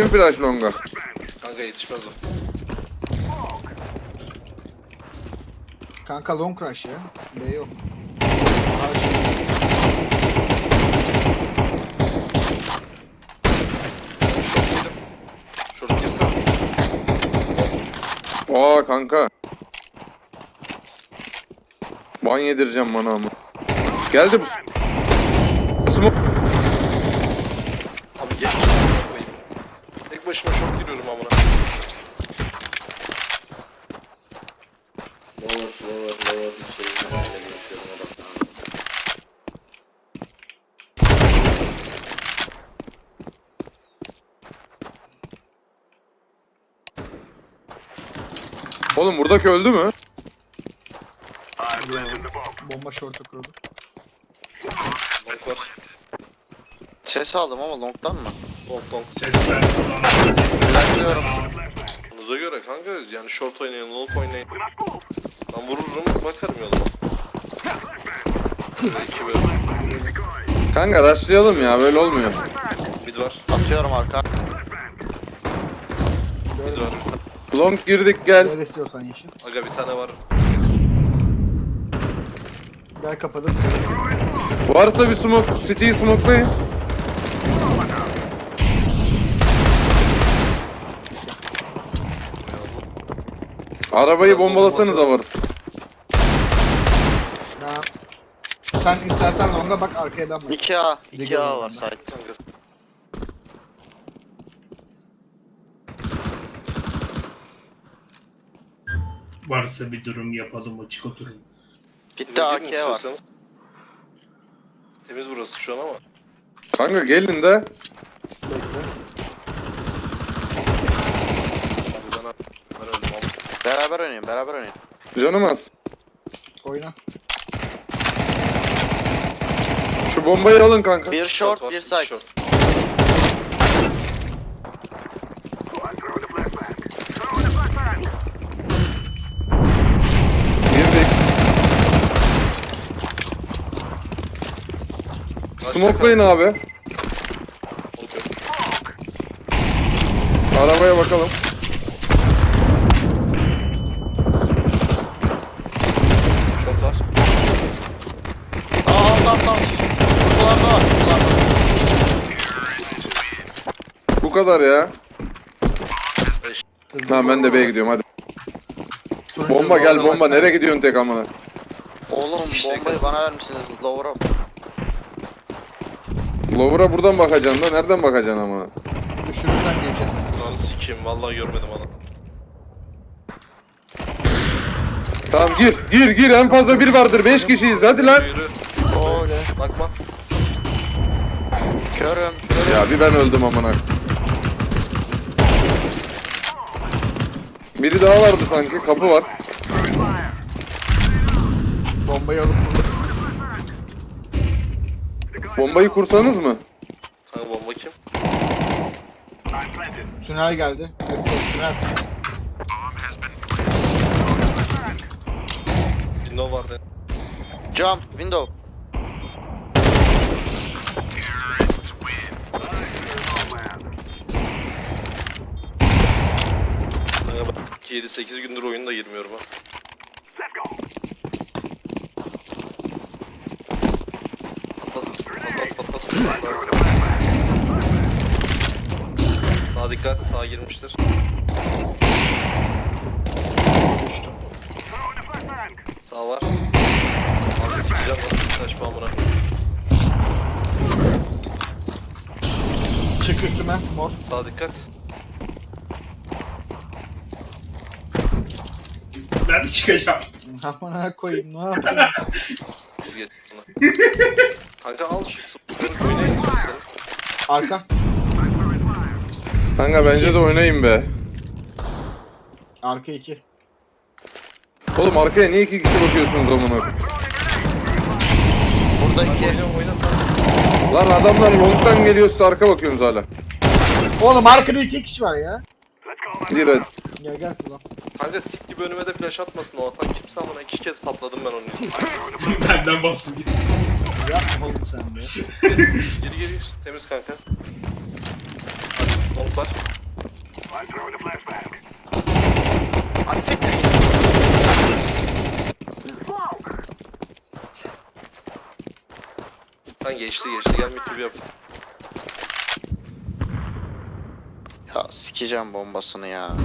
Atayım flash longa. Kanka yetişmez o. Kanka long crush ya. B yok. Short yedim. Girsen. Aa kanka. Ban yedireceğim bana ama. Geldi bu. Smoke. Abi geç. Bakmayın. Tek başıma short giriyorum amına. Lower, lower, lower düşeyim. Ben de geçiyorum odaklandım. Oğlum buradaki öldü mü? Bomba short'a kuruldu. Long var. Ses aldım ama long'dan mı? Long long. Sesler falan. Bırakıyorum. Bunuza göre kanka yani short oynayın, long oynayın. Ben vururum bakarım yoluma. Böyle iki böyle. Kanka rushlayalım ya böyle olmuyor. Mid var. Atıyorum arka. Mid var bir tane. Long girdik gel. Gel istiyorsan yeşil. Aga bir tane var. Gel kapadım. Varsa bir smoke, city'yi smokelayın. Arabayı bombalasanıza varız. Ha. Sen istersen longa bak arkaya ben bak. 2A. Ligel 2A var site. Varsa bir durum yapalım açık oturun. Bitti Girin AK var. Temiz burası şu an ama. Kanka gelin de. Bekle. Ben, öldüm. Beraber oynayın beraber oynayın. Canım az. Oyna. Şu bombayı alın kanka. Bir short bir. Girdik. Smokelayın abi. Arabaya bakalım. Short var. Aa alt alt alt. Kutularda var. Kutularda. Bu kadar ya. Tamam ben de B'ye gidiyorum hadi. Turuncu Bomba gel bomba baksana. nereye gidiyorsun tek amına? Oğlum bombayı bana vermişsiniz. Lower'a. Lower'a buradan bakacaksın da nereden bakacaksın ama? Düşürürsen geleceğiz. Lan sikeyim vallahi görmedim adam. Tamam gir gir gir en fazla bir vardır 5 kişiyiz hadi lan. Yürü. Bakma. Körüm. Körüm. Ya bir ben öldüm amına. Biri daha vardı sanki kapı var. Bombayı alıp. Bombayı kursanız mı? Kanka bomba kim? Tünel geldi. Yok, Tünel. Window vardı. Jump. Window. Kanka ben 7-8 gündür oyunda girmiyorum ha. Sağa dikkat, sağa girmiştir. Düştü. Sağ var. Abi sikeceğim nasıl saçma amına. Çık üstüme mor. Sağa dikkat. Ben de çıkacağım. Amına koyayım ne yapıyorsun? Dur geç buna. Kanka al şu sıfırları oynayın istiyorsanız. Arka. Kanka bence de oynayın be. Arka 2. Oğlum arkaya niye iki kişi bakıyorsunuz amına? Burada iki. Oyna oyna sen. Lan adamlar long'dan geliyor siz arka bakıyorsunuz hala. Oğlum arkada iki kişi var ya. Gir hadi. Gel gel ulan. Kanka sik gibi önüme de flash atmasın o atan kimse amına iki kez patladım ben onun yüzünden. Benden bastın. Yapma oğlum sen de. Geri geri. Temiz kanka. Var. Ah siktir. Lan geçti geçti gel mid gibi yap. Ya sikeceğim bombasını ya.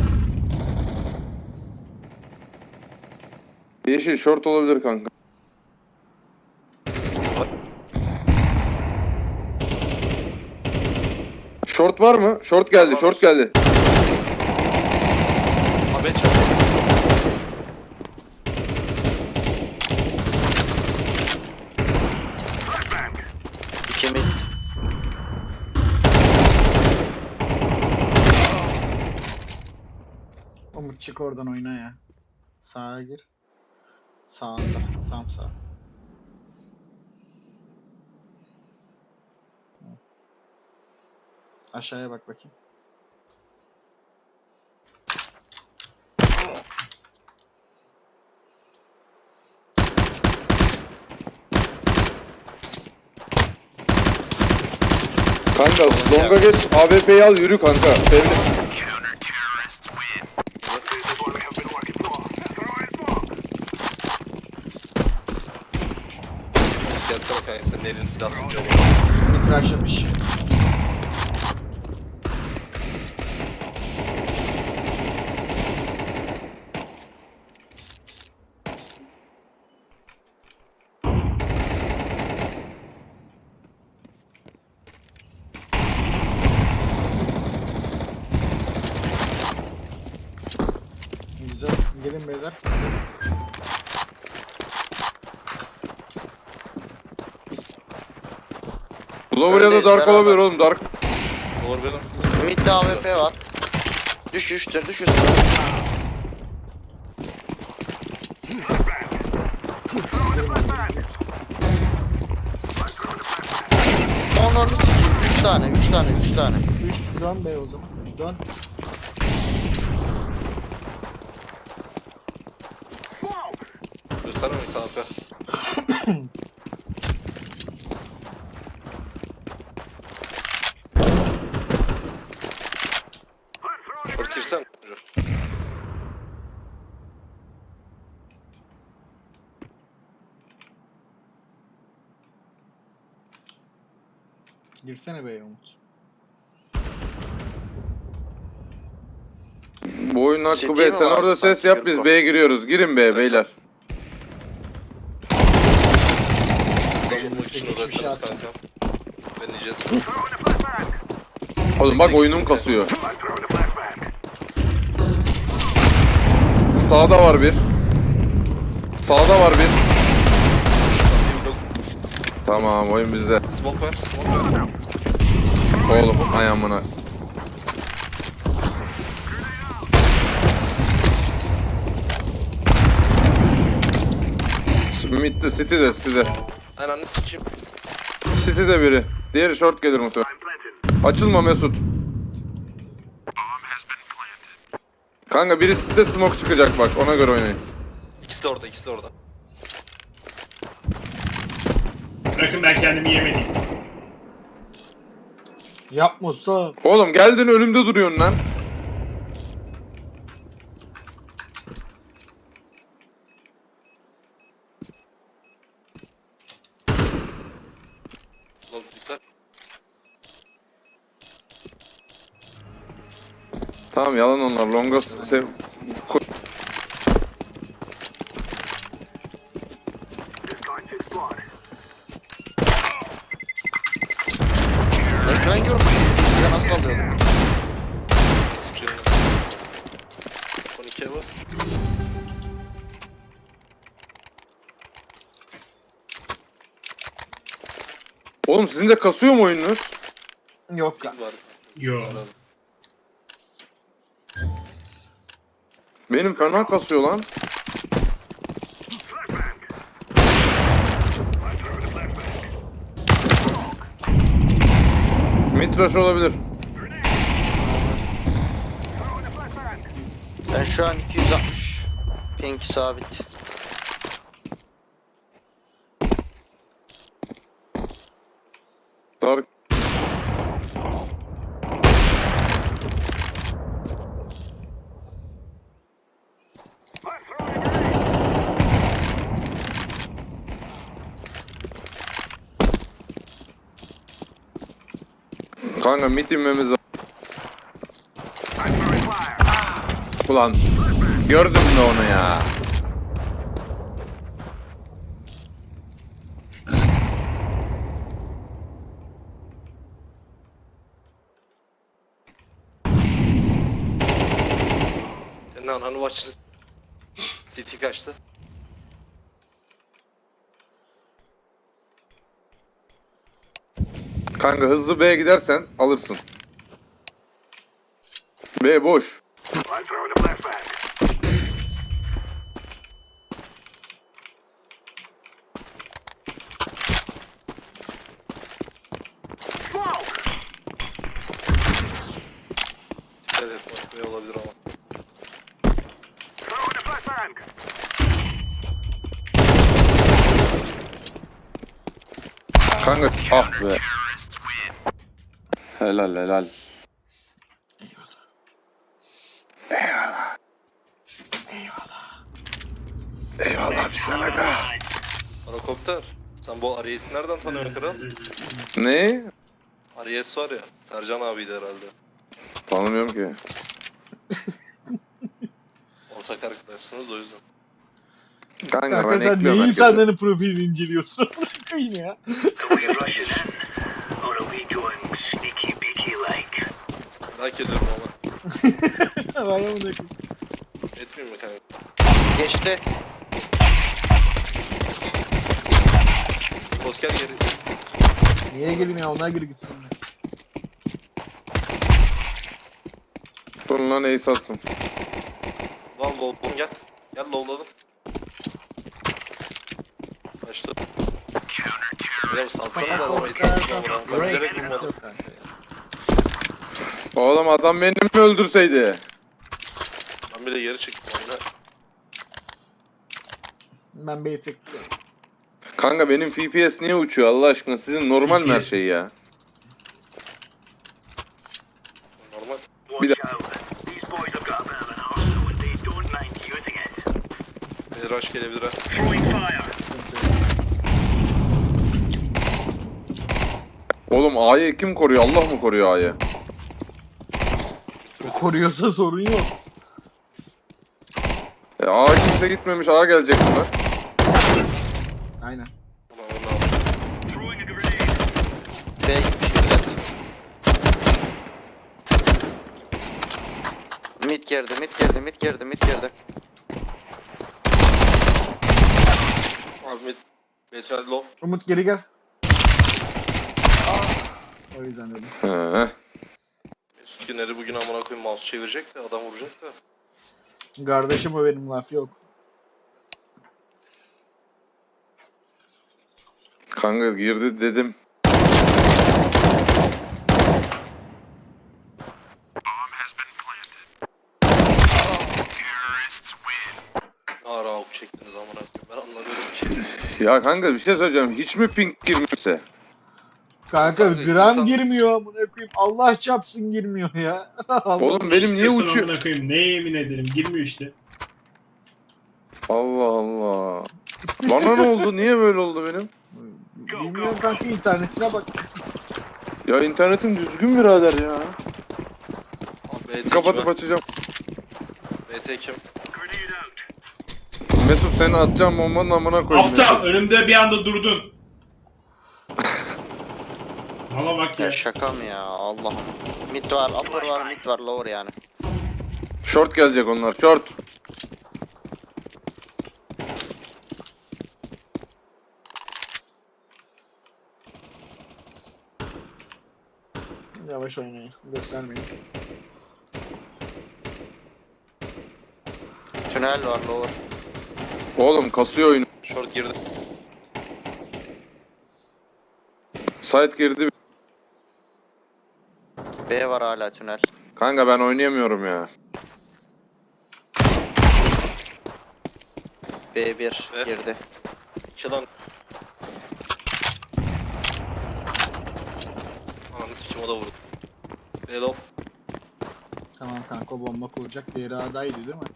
Yeşil short olabilir kanka. Short var mı? Short geldi, short geldi. Abi çabuk. İki mid. Umut çık oradan oyna ya. Sağa gir. Sağında. Tam sağ. Aşağıya bak bakayım. Kanka longa geç, AWP'yi al yürü kanka. Sevdim. Gelsene kanka senin elini silah tutacağım. Mitraşlamış. Güzel. Gelin beyler. Lower ya da dark Beraber. olabilir oğlum dark. Olur benim. Mid'de AWP var. Düş üstüne düş üstüne. Onları sikeyim. Üç tane, üç tane, üç tane. 3 dön bey o zaman. Dön. Gösterme mi kanka? Short girsen. Dur. Girsene bey Umut. Bu oyunun hakkı City B. mi Sen var? orada ses yap biz. B'ye giriyoruz. Girin B beyler. İçin Hiçbir şey. Oğlum bak oyunum kasıyor. Sağda var bir. Sağda var bir. Blok. Tamam oyun bizde. Smoke ver. Smoke ver. Oğlum ayağımına. Mid'de, City'de, City'de. Ananı sikeyim. City'de biri. Diğeri short gelir muhtemelen. Açılma Mesut. Kanka birisi de smoke çıkacak bak ona göre oynayın. İkisi de orada, ikisi de orada. Bırakın ben kendimi yemedim. Yapma usta. Oğlum geldin önümde duruyorsun lan. Tamam yalan onlar. Longa sev... Oğlum sizin de kasıyor mu oyununuz? Yok. Ping var. Benim fena kasıyor lan. Mitraş olabilir. Ben şu an 260 ping sabit. Tarık. Kanka mit inmemiz lazım. Ulan gördün mü onu ya? Başını... CT kaçtı. Kanka hızlı B'ye gidersen alırsın. B boş. Dikkat et bakmıyor olabilir ama. Kanka ah be. Helal helal. Eyvallah. Eyvallah. Eyvallah bir sana da. Helikopter. Sen bu Aries'i nereden tanıyorsun kral? Ne? Aries var ya. Sercan abiydi herhalde. Tanımıyorum ki. Ortak arkadaşsınız o yüzden. Kanka, Kanka ben sen herkese. senden profilini inceliyorsun? Ya. Merak ediyorum ama. Var amına koyayım. Etmeyeyim mi kanka? Geçti. Bosker geri. Niye geleyim ya? Onlar geri gitsin. Dur lan ace atsın. Lan lowladım gel. Gel lowladım. Başla. Ya salsana da adamı isatma bana. Ben bilerek vurmadım. Oğlum adam beni mi öldürseydi? Ben bile geri çıktım oyuna. Ben B'yi tekliyorum. Kanka benim FPS niye uçuyor Allah aşkına? Sizin normal mi her şey ya? Normal. Bir Watch out. These boys have Oğlum A'yı kim koruyor? Allah mı koruyor A'yı? Koruyorsa sorun yok. E, A kimse gitmemiş A gelecek bunlar. Aynen. Ulan onu aldım. Throwing a grenade. B gitmiş biriler. Mid girdi, mid girdi, mid girdi, mid girdi. Abi mid. Metal low. Umut geri gel. O yüzden dedim. He. Mesut Güner'i bugün amına koyayım mouse çevirecek de adam vuracak da. Kardeşim o benim laf yok. Kanka girdi dedim. Ara ok çektiniz amına koyayım. Ben anlamıyorum ki. Ya kanka bir şey söyleyeceğim. Hiç mi ping girmişse? Kanka Kanka gram istiyorsan- girmiyor amına koyayım. Allah çapsın girmiyor ya. Oğlum benim niye İstiyorsan uçuyor? amına koyayım, Neye yemin ederim girmiyor işte. Allah Allah. Bana ne oldu? Niye böyle oldu benim? Bilmiyorum kanka internetine bak. Ya internetim düzgün birader ya. Abi BT Kapatıp açacağım. BT kim? Mesut seni atacağım bombanın amına koyayım. Aptal önümde bir anda durdun. Valla bak ya. Ya şaka mı ya Allah'ım. Mid var, upper var, mid var, lower yani. Short gelecek onlar. Short. Yavaş oynayın. Göstermeyin. Tünel var, lower. Oğlum kasıyor oyunu. Short girdi. Site girdi. B var hala tünel. Kanka ben oynayamıyorum ya. B1 Evet. girdi. İki lan. Ananı sikim o da vurdu. Hello. Tamam kanka o bomba kuracak. Diğeri A'daydı değil mi?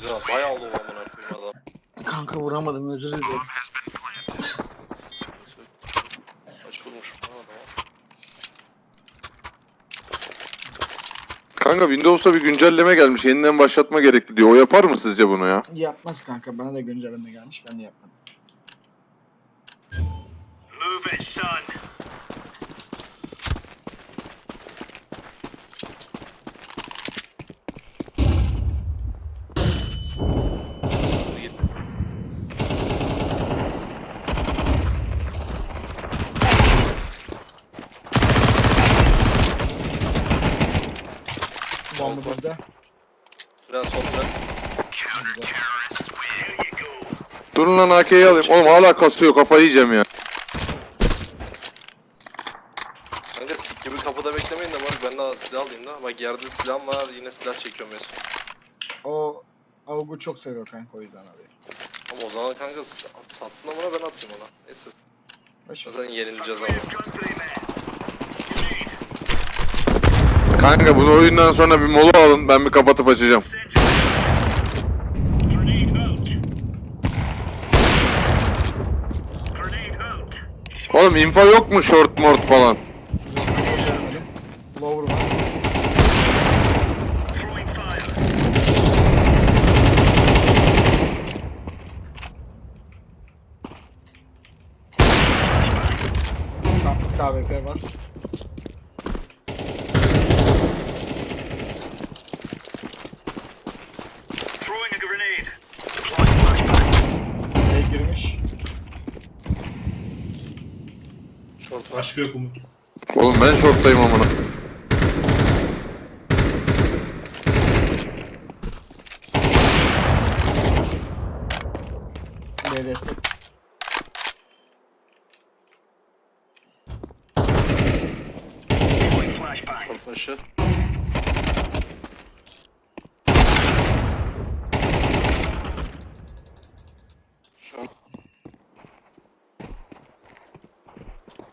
Güzel. Bayağı oldu amına koyayım adam. Kanka vuramadım özür dilerim. Kaç vurmuş bu adam. Kanka Windows'a bir güncelleme gelmiş. Yeniden başlatma gerekli diyor. O yapar mı sizce bunu ya? Yapmaz kanka bana da güncelleme gelmiş ben de yapmadım. Bomba bizde. Biraz sol. Durun lan AK'yi alayım. Oğlum hala kasıyor. Kafayı yiyeceğim ya. Kanka sik gibi kapıda beklemeyin de bak ben de silah alayım da. Bak yerde silahım var yine silah çekiyorum Mesut. O Avgu çok seviyor kanka o yüzden abi. Ama o zaman kanka satsın ama ben atayım ona. Neyse. Ver. Zaten yenileceğiz ama. Kanka bunu oyundan sonra bir mola alın. Ben bir kapatıp açacağım. Oğlum info yok mu short mort falan? Lower KVP var. Throwing a grenade. Deploying flashbang. B girmiş. Short var. Başka yok Umut. Oğlum ben shorttayım amına. B destek. Deploying flashbang. Short başı. Short.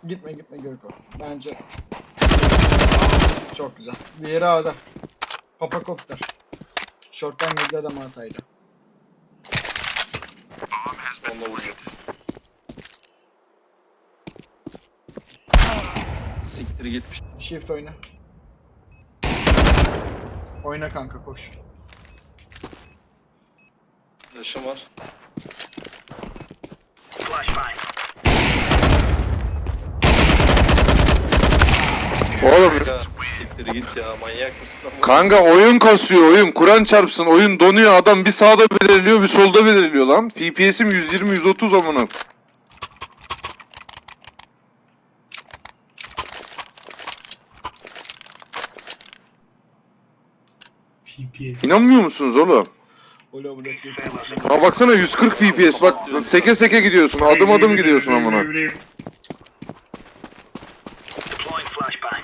Gitme gitme Görko. Bence. Çok güzel. Diğeri A'da. Papakopter. Short'tan girdi adam alsaydı. Onunla vuracağım. Siktir gitmiş. Shift oyna. Oyna kanka koş. Flash'ım var. Flashbang. Oğlum Kanka siktir git ya manyak mısın ama. kanka oyun kasıyor oyun. Kur'an çarpsın oyun donuyor. Adam bir sağda belirliyor bir solda belirliyor lan. FPS'im 120-130 amına. PPS. İnanmıyor musunuz oğlum? Ha baksana 140 FPS bak seke seke gidiyorsun adım adım gidiyorsun amına. Deploying flashbang.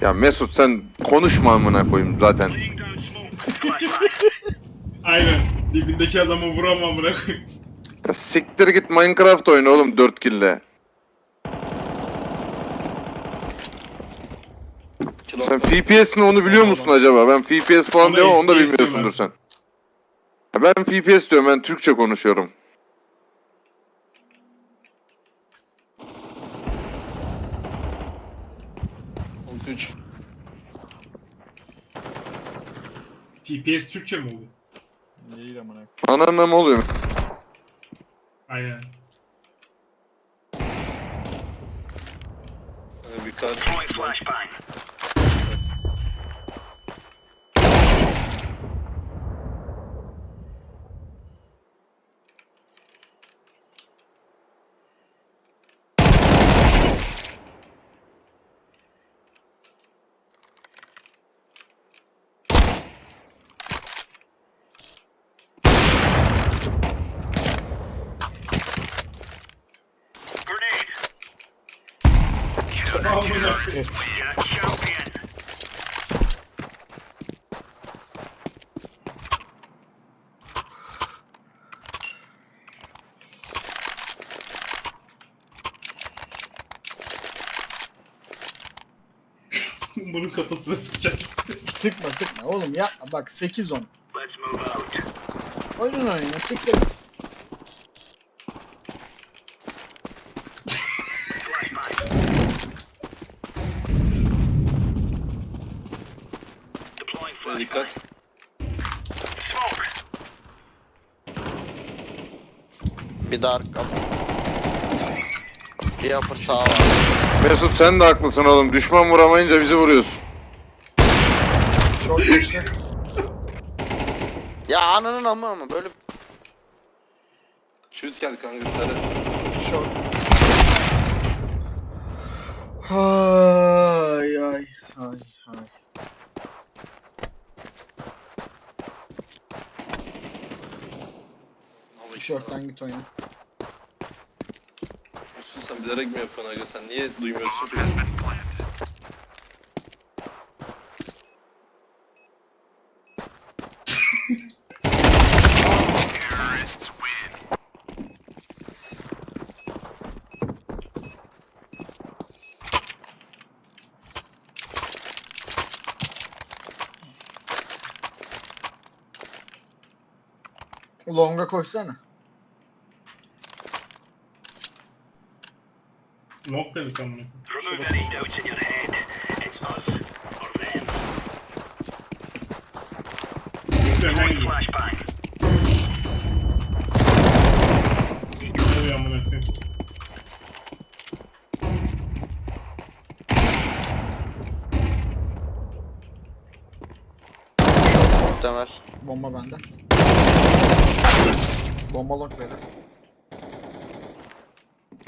Ya Mesut sen konuşma amına koyayım zaten. Aynen. Dibindeki adamı vuramam bırakayım. Ya siktir git Minecraft oyna oğlum 4 kille. Sen FPS ne onu biliyor musun acaba? Ben FPS falan Ama diyorum onu da FPS bilmiyorsundur sen. Ya ben FPS diyorum ben Türkçe konuşuyorum. PPS Türkçe mi oldu? Değil amına. Ananla mı oluyor? Aynen. Bir flashbang. Of. Bunun kafasına sıkacak. Sıkma sıkma oğlum yapma bak 8-10. Oyunun oynayın sıkma. Flashbang. dikkat. Bir dark kapı. Bir upper sağ var. Mesut sen de haklısın oğlum. Düşman vuramayınca bizi vuruyorsun. Çok geçti. Ya ananın amı ama böyle Shoot geldi kanka sarı. Çok. Ay ay ay Tişörtten git oyna. Üstün sen bilerek mi yapıyorsun aga sen niye duymuyorsun ki? Longa koşsana. Or them. Önden Deploying gideyim. flashbang. Ne oluyor amına koyayım? muhtemel. Bomba bende. Bomba long böyle.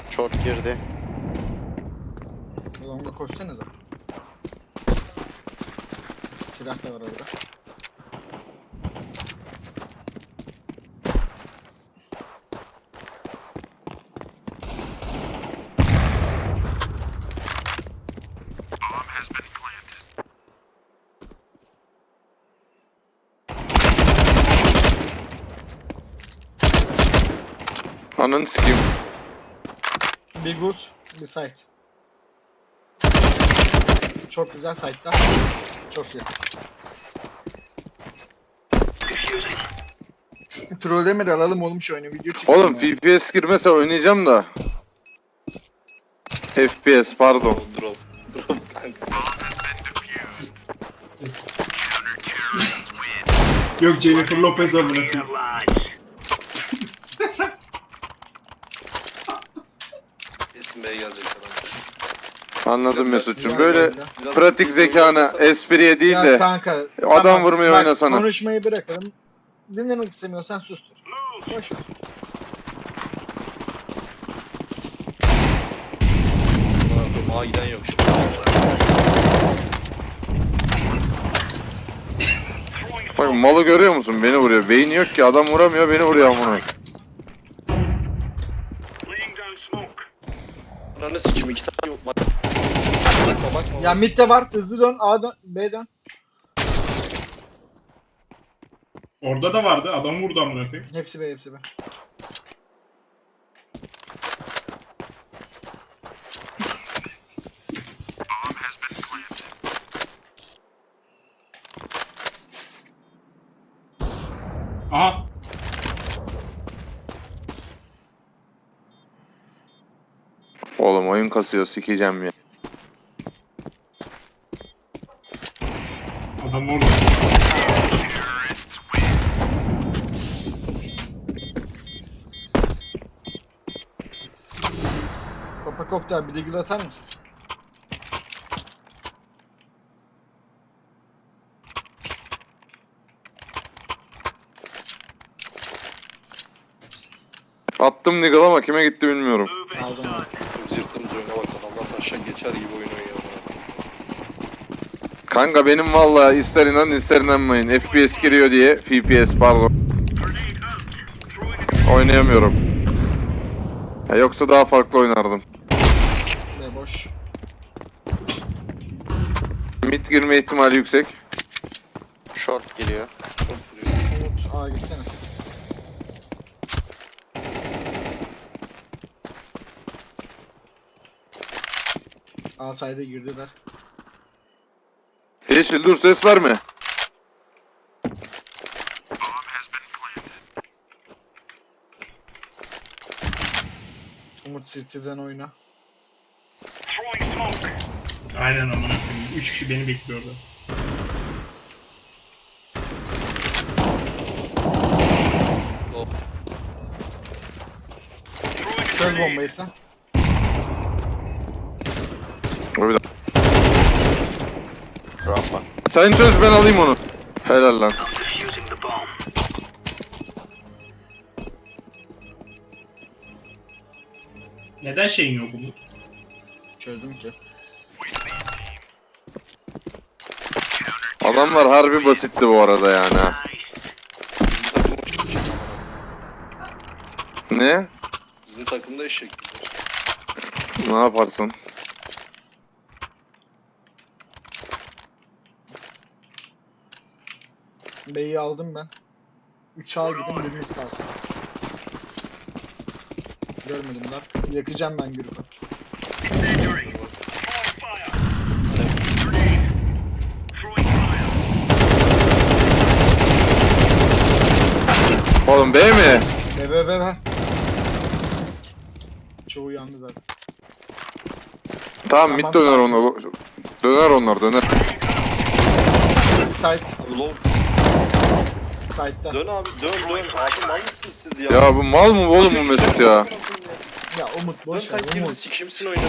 Short girdi. Longa koşsanıza. Silah da var orada. Ananı sikeyim. Bir goose, bir site. Çok güzel site'da. Çok iyi. Diffusing. Trollemedi alalım oğlum şu oyunu video çıksın. Oğlum. FPS girmese oynayacağım da. FPS pardon. Drop drop. Drop kanka. Yok Jennifer Lopez amına Here, koyayım. lads. Kesin B'ye gelecek adam. Anladım Mesut'cum. Böyle pratik zekana espriye değil Ya de kanka. adam vurmayı bak, oynasana. Konuşmayı bırakalım. Dinlemek istemiyorsan sustur. Boş ver. Mağa giden yok şimdi. bak malı görüyor musun? Beni vuruyor. Beyni yok ki adam vuramıyor beni vuruyor amına. Ne sikim iki tane yok. Bak. Bakma bakma. Ya midde var. Hızlı dön. A dön. B dön. Orada da vardı. Adam vurdu amına koyayım. Hepsi B hepsi B. Oğlum oyun kasıyor sikeceğim ya. Adam orada. Papa Kopter bir de gül atar mısın? Attım niggle ama kime gitti bilmiyorum. Aldım abi. Taşak geçer gibi oyun oynuyor. Kanka benim valla ister inan ister inanmayın. FPS giriyor diye. FPS pardon. Oynayamıyorum. Ya yoksa daha farklı oynardım. B boş. Mid girme ihtimali yüksek. Short giriyor. Çok vuruyor. Umut A gitsene. A side'e girdiler. Yeşil dur ses verme. Umut City'den oyna. Aynen amına koyayım. Üç kişi beni bekliyordu. Çöz bombayı sen. O bir dakika. Rampa. Sen çöz ben alayım onu. Helal lan. Neden şeyin yok bunun? Çözdüm ki. Adamlar harbi basitti bu arada yani ha. Ne? Bizim takımda eşek. Ne yaparsın? B'yi aldım ben. 3 A gidin biriniz kalsın. Görmedim lan. Yakacağım ben grubu. Oğlum B mi? Be be be be. Çoğu yandı zaten. Tamam mid Tamam, döner onlar. Döner onlar döner. Site. Low. Site'da. Dön abi dön dön. Abi mal mısınız siz ya? Ya bu mal mı oğlum bu Mesut ya? Ya Umut boş sen ver girdi Umut. sikimsin oynarız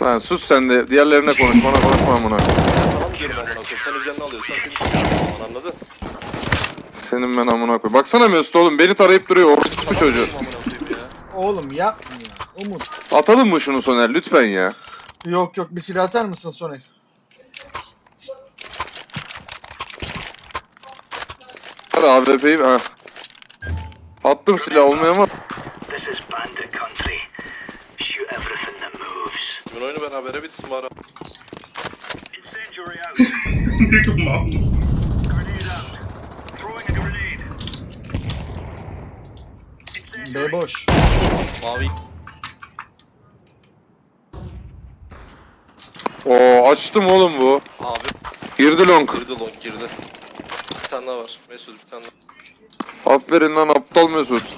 onu. Lan sus sen de diğerlerine konuş bana konuşma amına. Ben sana mı diyorum amına koyayım? Sen üzerine alıyorsan seni anladın? Senin ben amına koy. Baksana Mesut oğlum beni tarayıp duruyor orospu çocuğu. Amına koyayım ya. Oğlum yapma ya. Umut. Atalım mı şunu Soner lütfen ya. Yok yok bir silah atar mısın Soner? AWP'yi ha. Attım silah olmuyor ama. This is bandit country. Shoot everything that moves. Kimin oyunu berabere bitsin bari. Incendiary out. Mal. Grenade out. Throwing a grenade. Incendiary. B boş. Mavi. Oo açtım oğlum bu. Abi Girdi long. girdi long girdi. Bir tane daha var. Mesut bir tane daha. Aferin lan aptal Mesut.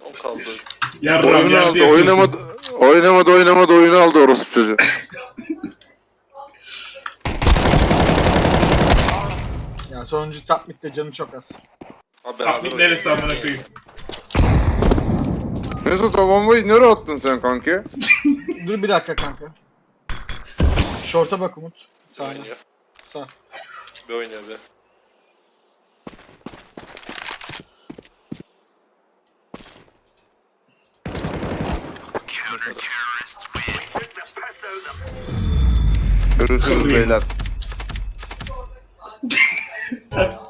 O kaldı. Yarram Oyunu aldı oynamadı. Oynamadı oynamadı oyunu aldı orospu çocuğu. Ya sonuncu top mid'de canı çok az. Oynayalım. neresi amına koyayım? Mesut o bombayı nereye attın sen kanki? Dur bir dakika kanka. Short'a bak Umut. Oynuyor. Sağ gibi oynadı. Görüşürüz beyler.